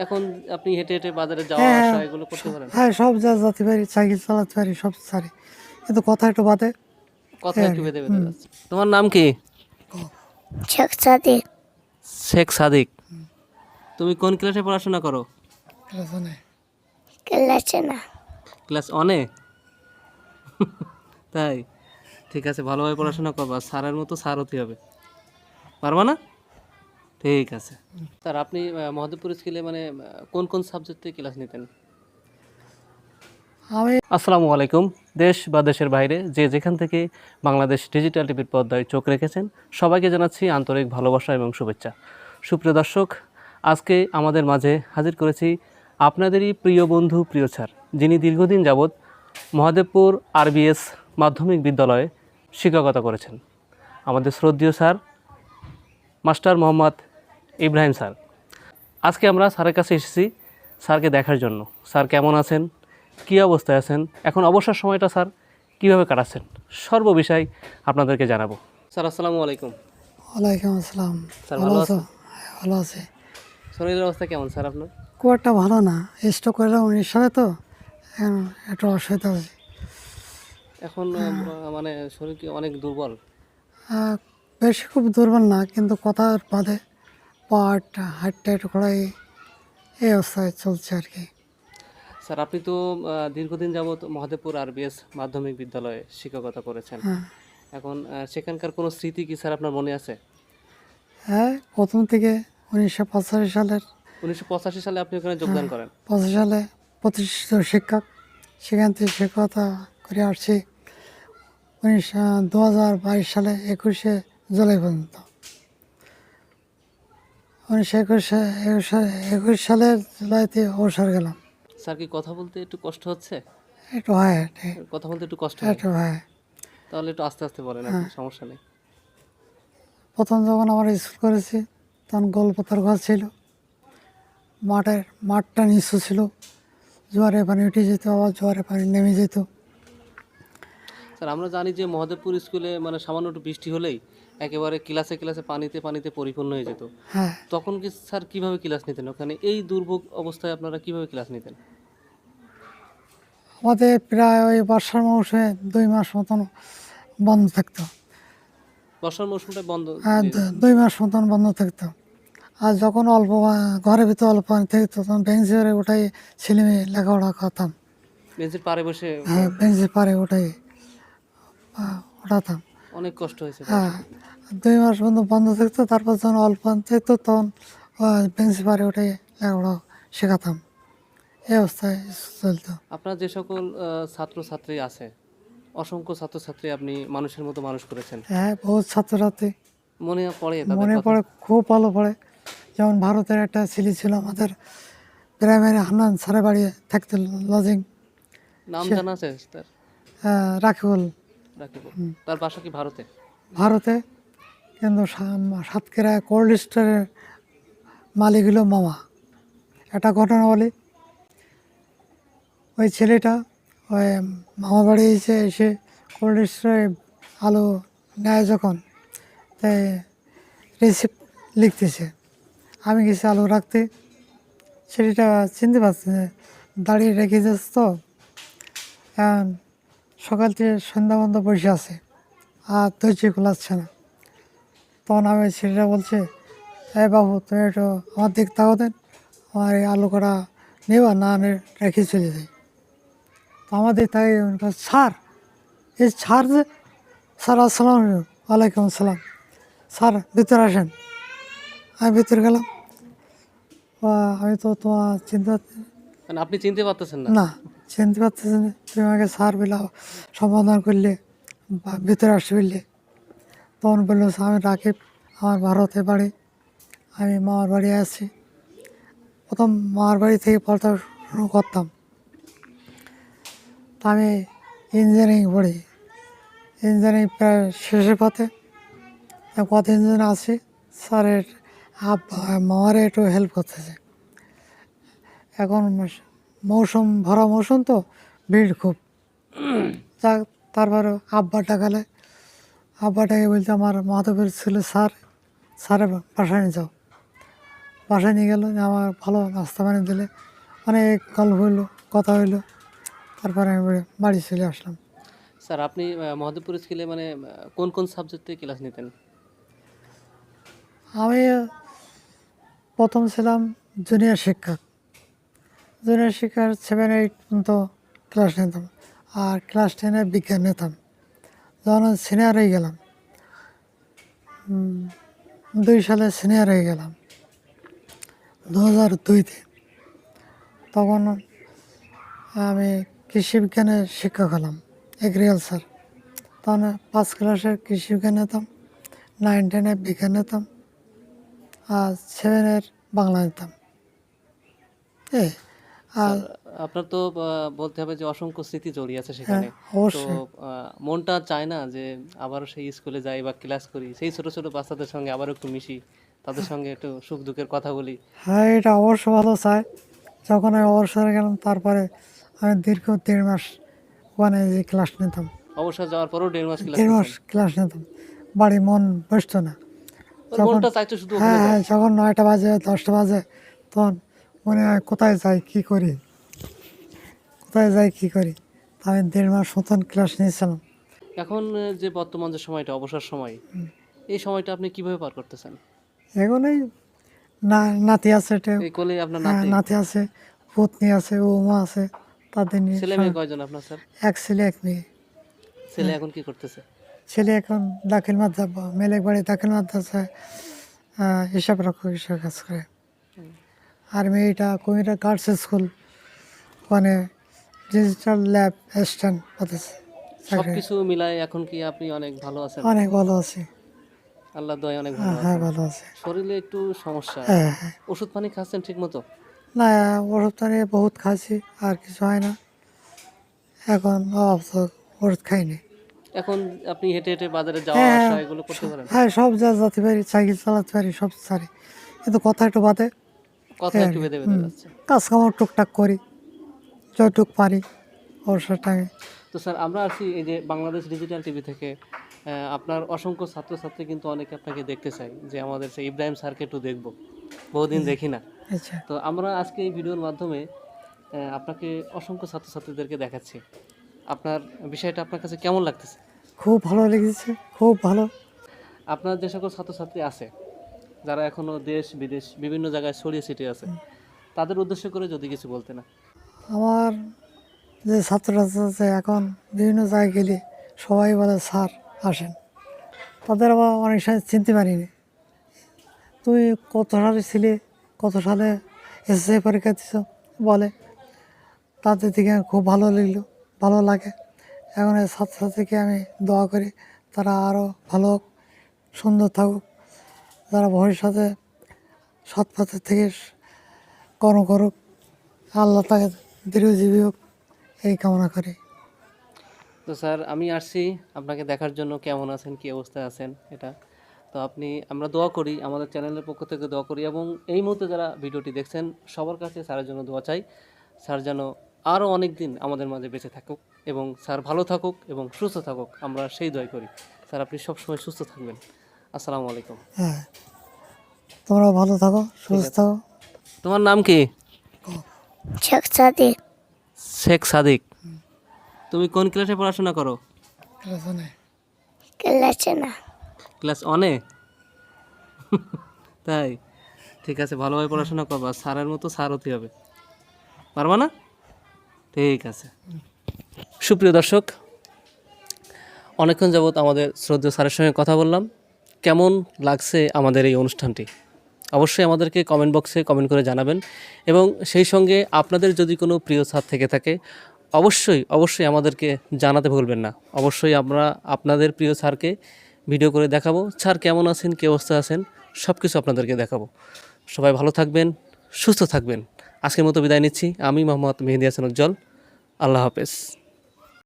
এখন আপনি হেঁটে হেঁটে বাজারে যাওয়া হ্যাঁ, আসা এগুলো করতে পারেন? হ্যাঁ সব যা যেতে পারি সাইকেল চালাতে পারি সব সারি। কিন্তু কথা একটু বাদে। কথা হ্যাঁ, একটু বেঁধে বেঁধে যাচ্ছে। তোমার নাম কি? শেখ সাদিক। শেখ সাদিক। তুমি কোন ক্লাসে পড়াশোনা করো? ক্লাসে না। ক্লাস অনে তাই? ঠিক আছে ভালোভাবে পড়াশোনা করবা। স্যারের মতো স্যার হতে হবে। পারবা না? ঠিক আছে। স্যার আপনি মহাদেবপুর স্কুলে মানে কোন কোন সাবজেক্টে ক্লাস নিতেন? আসসালামু আলাইকুম। দেশ বা দেশের বাইরে যে যেখান থেকে বাংলাদেশ ডিজিটাল টিভির পর্দায় চোখ রেখেছেন সবাইকে জানাচ্ছি আন্তরিক ভালোবাসা এবং শুভেচ্ছা। সুপ্রিয় দর্শক আজকে আমাদের মাঝে হাজির করেছি আপনাদেরই প্রিয় বন্ধু প্রিয় স্যার যিনি দীর্ঘদিন যাবৎ মহাদেবপুর আরবিএস মাধ্যমিক বিদ্যালয়ে শিক্ষকতা করেছেন। আমাদের শ্রদ্ধীয় sir master Mohammad Ibrahim sir. আজকে আমরা স্যারের কাছে এসেছি স্যারকে দেখার জন্য। স্যার কেমন আছেন? কী অবস্থায় আছেন? এখন অবসর সময়টা স্যার কীভাবে কাটাচ্ছেন? সর্ব বিষয় আপনাদেরকে জানাব। স্যার আসসালামু আলাইকুম। ওয়ালাইকুম আসসালাম। স্যার ভালো ভালো আছো? আছেন হ্যাঁ, ভালো আছে। শরীরের অবস্থা কেমন স্যার আপনার? খুব একটা ভালো না। স্টক করলাম উনিশ সালে তো। একটু অসুবিধা আছে। এখন মানে শরীর কি অনেক দুর্বল? বেশি খুব দুর্বল না কিন্তু কথার বাদে পাট হাইট টাইট করাই এই অবস্থায় চলছে আর কি। স্যার আপনি তো দীর্ঘদিন যাবৎ মহাদেবপুর আরবিএস মাধ্যমিক বিদ্যালয়ে শিক্ষকতা করেছেন। হ্যাঁ। এখন সেখানকার কোনো স্মৃতি কি স্যার আপনার মনে আছে? হ্যাঁ প্রথম থেকে উনিশশো পঁচাশি সালের উনিশশো পঁচাশি সালে আপনি ওখানে যোগদান করেন। পঁচাশি সালে প্রতিষ্ঠিত শিক্ষক। সেখান থেকে শিক্ষকতা করে আসছি। উনিশশো দু হাজার বাইশ সালে একুশে জুলাই পর্যন্ত। উনিশশো একুশে একুশ একুশ সালের জুলাইতে অবসর গেলাম। স্যার কি কথা বলতে একটু কষ্ট হচ্ছে? একটু হয় কথা বলতে একটু কষ্ট হয়। একটু হয়। তাহলে একটু আস্তে আস্তে বলেন আপনি, সমস্যা নেই। প্রথম যখন আমরা স্কুল করেছি তখন গোলপাতার ঘর ছিল। মাঠের মাঠটা নিচু ছিল। জোয়ারে পানি উঠে যেত আবার জোয়ারে পানি নেমে যেত। স্যার আমরা জানি যে মহাদেবপুর স্কুলে মানে সামান্য একটু বৃষ্টি হলেই একেবারে ক্লাসে ক্লাসে পানিতে পানিতে পরিপূর্ণ হয়ে যেত। হ্যাঁ। তখন কি স্যার কীভাবে ক্লাস নিতেন? ওখানে এই দুর্ভোগ অবস্থায় আপনারা কীভাবে ক্লাস নিতেন? আমাদের প্রায় ওই বর্ষার মৌসুমে দুই মাস মতন বন্ধ থাকতো। বর্ষার মৌসুমটা বন্ধ আর দু- দুই মাস মতন বন্ধ থাকতো। আর যখন অল্প পা- ঘরের ভিতরে অল্প পানি থাকতো তখন বেঞ্চে করে ওটাই ছেলে মেয়ে লেখাপড়া করতাম। বেঞ্চের পাড়ে বসে হ্যাঁ বেঞ্চি পারে আহ, ওঠাতাম অনেক কষ্ট হয়েছে। হ্যাঁ দুই মাস বন্ধ বন্ধ থাকতো তারপর যখন অল্প থাকতো তখন বেঞ্চি পারে ওটাই লেখাপড়া শেখাতাম। এই অবস্থায় চলতো। আপনার যে সকল ছাত্র ছাত্রী আছে অসংখ্য ছাত্রছাত্রী আপনি মানুষের মতো মানুষ করেছেন। হ্যাঁ বহুত ছাত্রছাত্রী। মনে পড়ে মনে পড়ে খুব ভালো পড়ে। যেমন ভারতের একটা ছেলে ছিল আমাদের প্রাইমারি হান্নান সারে বাড়ি থাকতো লজিং। নাম জানা আছে তার? তার বাসা কি ভারতে? ভারতে। কিন্তু সাতক্ষীরা কোল্ড স্টোরের মালিক হলো মামা। একটা ঘটনা বলি। ওই ছেলেটা ওই মামা বাড়ি এসে এসে কোল্ড স্টোরে আলু নেয় যখন। তাই রিসিপ্ট লিখতেছে। আমি গেছি আলু রাখতে। ছেলেটা চিনতে পারছে দাঁড়িয়ে রেখে যাচ্ছে তো। এখন সকাল থেকে সন্ধ্যা পর্যন্ত বসে আছে। আর ধৈর্য খোলাচ্ছে না। তখন আমি ছেলেটা বলছে এ বাবু তুমি একটু আমার দিক তাকাও দেন। আমার এই আলু করা নেবা না রেখে চলে যাই। তো আমাদের তাই স্যার এই স্যার যে স্যার আসসালাম আলাইকুম। ওয়ালাইকুম আসসালাম। স্যার ভিতরে আসেন। আমি ভিতরে গেলাম। ও, আমি তো তোমার চিন্তা মানে আপনি চিনতে পারতেছেন না। চিনতে পারতেছি না। তুমি আমাকে স্যার বলে সম্বোধন করলে বা ভিতরে আসতে বললে। তখন বলল আমি রাকিব আমার ভারতে বাড়ি। আমি মামার বাড়ি আছি। প্রথম মামার বাড়ি থেকে পড়াশোনা করতাম। তা আমি ইঞ্জিনিয়ারিং পড়ি। ইঞ্জিনিয়ারিং প্রায় শেষের পথে। কত ইঞ্জিনিয়ার আছে, স্যারের মামারে একটু হেল্প করতেছে। এখন মৌসুম ভরা মৌসুম তো ভিড় খুব। যাক তারপরে আব্বা ডাকালে আব্বাটাকে বলতে আমার মাধবের ছিল স্যার স্যারের বাসায় নিয়ে যাও। বাসায় নিয়ে গেল আমার ভালো নাস্তা বানিয়ে দিলে। অনেক গল্প হইল কথা হইল। তারপরে আমি বাড়ি- চলে আসলাম। স্যার আপনি আহ, মহাদেবপুর স্কুলে মানে কোন কোন সাবজেক্টে ক্লাস নিতেন? আমি প্রথম ছিলাম জুনিয়র শিক্ষক। জুনিয়র শিক্ষার সেভেন এইট পর্যন্ত ক্লাস নিতাম। আর ক্লাস টেনে বিজ্ঞান নিতাম। যখন সিনিয়র হয়ে গেলাম দুই সালে সিনিয়র হয়ে গেলাম দু হাজার দুইতে তখন আমি কৃষি বিজ্ঞানের শিক্ষক হলাম এগ্রিকালচার তখন পাঁচ ক্লাসের কৃষি বিজ্ঞান নিতাম নাইন টেনে বিজ্ঞান নিতাম, আর সেভেনের বাংলা নিতাম। এই। আপনার তো বলতে হবে যে অসংখ্য স্মৃতি জড়িয়ে আছে সেখানে। হ্যাঁ, তো মনটা চায় না যে আবারও সেই স্কুলে যাই বা ক্লাস করি সেই ছোট ছোট বাচ্চাদের সঙ্গে আবারও একটু মিশি তাদের সঙ্গে একটু সুখ দুঃখের কথা বলি। হ্যাঁ এটা অবশ্য ভালো চাই যখন আমি অবসরে গেলাম তারপরে আমি দীর্ঘ দেড় মাস ওখানে যে ক্লাস নিতাম। অবসর যাওয়ার পরেও দেড় মাস ক্লাস দেড় মাস ক্লাস নিতাম। বাড়ি মন বসতো না। শুধু হ্যাঁ হ্যাঁ যখন নয়টা বাজে দশটা বাজে তখন মনে হয় কোথায় যাই কি করি? কোথায় যাই কি করি? আমি দেড় মাস মতন ক্লাস নিয়েছিলাম। এখন যে বর্তমান যে সময়টা অবসর সময় এই সময়টা আপনি কীভাবে পার করতেছেন? এখন এই না নাতি আছে এই কোলে আপনার হ্যাঁ নাতি নাতি আছে পত্নী আছে বৌমা আছে তাদের নিয়ে ছেলে মেয়ে কয়জন আপনার স্যার? এক ছেলে এক মেয়ে। ছেলে এখন কি করতেছে? ছেলে এখন দাখিল মাদ্রাসা মেলেক বাড়ি দাখিল মাদ্রাসায় আহ, হিসাব রক্ষক হিসেবে কাজ করে। আর মেয়েটা কুমিরা গার্লস স্কুল। ওখানে ডিজিটাল ল্যাব অ্যাসিস্ট্যান্ট পাতেছে সবকিছু মিলায় এখন কি আপনি অনেক ভালো আছেন? অনেক ভালো আছে। আল্লাহ দয় অনেক ভালো হ্যাঁ ভালো আছে। শরীরে একটু সমস্যা। হ্যাঁ হ্যাঁ। ওষুধ পানি খাচ্ছেন ঠিক মতো না ওষুধ পানি বহুত খাইছি আর কিছু হয় না। এখন ওষুধ খাইনি। এখন আপনি হেঁটে হেঁটে বাজারে যাওয়া হ্যাঁ, আসা এগুলো করতে পারেন? হ্যাঁ সব যা যেতে পারি সাইকেল চালাতে পারি সব পারি কিন্তু কথা একটু বাদে কথা একটু বেঁধে বেঁধে যাচ্ছে কাজ কামার টুকটাক করি যতটুক পারি অবসর টাইমে তো স্যার আমরা আছি এই যে বাংলাদেশ ডিজিটাল টিভি থেকে। আপনার অসংখ্য ছাত্রছাত্রী কিন্তু অনেকে আপনাকে দেখতে চাই যে আমাদের সেই ইব্রাহিম স্যারকে একটু দেখব। বহুদিন দেখি না। আচ্ছা। তো আমরা আজকে এই ভিডিওর মাধ্যমে আপনাকে অসংখ্য ছাত্রছাত্রীদেরকে দেখাচ্ছি। আপনার বিষয়টা আপনার কাছে কেমন লাগতেছে? খুব ভালো লেগেছে খুব ভালো। আপনার যে সকল ছাত্রছাত্রী আছে যারা এখনও দেশ, বিদেশ, বিভিন্ন জায়গায় ছড়িয়ে ছিটিয়ে আছে, তাদের উদ্দেশ্য করে যদি কিছু বলতে না আমার যে ছাত্ররা আছে, এখন বিভিন্ন জায়গায় গেলে সবাই বলে, স্যার, আসেন। তাদের আবার অনেক সময় চিনতে পারিনি। তুই কত সালে ছিলে? কত সালে এসএসসি পরীক্ষা দিছ? বলে। তাদের দিকে খুব ভালো লাগল ভালো লাগে। এখন এই ছাত্রছাত্রীকে আমি দোয়া করি, তারা আরও ভালো সুন্দর থাকুক। যারা ভবিষ্যতে সৎ পথের থেকে কর্ম করুক আল্লাহ তাকে দীর্ঘজীবী হোক এই কামনা করি। তো স্যার আমি আসছি। আপনাকে দেখার জন্য কেমন আছেন কী অবস্থায় আছেন এটা। তো আপনি আমরা দোয়া করি আমাদের চ্যানেলের পক্ষ থেকে দোয়া করি এবং এই মুহূর্তে যারা ভিডিওটি দেখছেন সবার কাছে স্যারের জন্য দোয়া চাই। স্যার যেন আরও অনেক দিন আমাদের মাঝে বেঁচে থাকুক এবং স্যার ভালো থাকুক এবং সুস্থ থাকুক আমরা সেই দোয়াই করি। স্যার আপনি সবসময় সুস্থ থাকবেন। আসসালামু আলাইকুম। হ্যাঁ। তোমরা ভালো থাকো সুস্থ থাকো। তোমার নাম কি? শেখ সাদিক। শেখ সাদিক। তুমি কোন ক্লাসে পড়াশোনা করো? ক্লাসে না ক্লাস অনে তাই? ঠিক আছে ভালোভাবে পড়াশোনা করবা। স্যারের মতো স্যার হতে হবে। পারবা না? ঠিক আছে। সুপ্রিয় দর্শক অনেকক্ষণ যাবৎ আমাদের শ্রদ্ধেয় স্যারের সঙ্গে কথা বললাম। কেমন লাগছে আমাদের এই অনুষ্ঠানটি? অবশ্যই আমাদেরকে কমেন্ট বক্সে কমেন্ট করে জানাবেন। এবং সেই সঙ্গে আপনাদের যদি কোনো প্রিয় স্যার থেকে থাকে, অবশ্যই অবশ্যই আমাদেরকে জানাতে ভুলবেন না। অবশ্যই আমরা আপনাদের প্রিয় স্যারকে ভিডিও করে দেখাবো। স্যার কেমন আছেন, কী অবস্থা আছেন সব কিছু আপনাদেরকে দেখাবো। সবাই ভালো থাকবেন, সুস্থ থাকবেন। আজকের মতো বিদায় নিচ্ছি। আমি মোহাম্মদ মেহেদি হাসান উজ্জ্বল। আল্লাহ হাফেজ।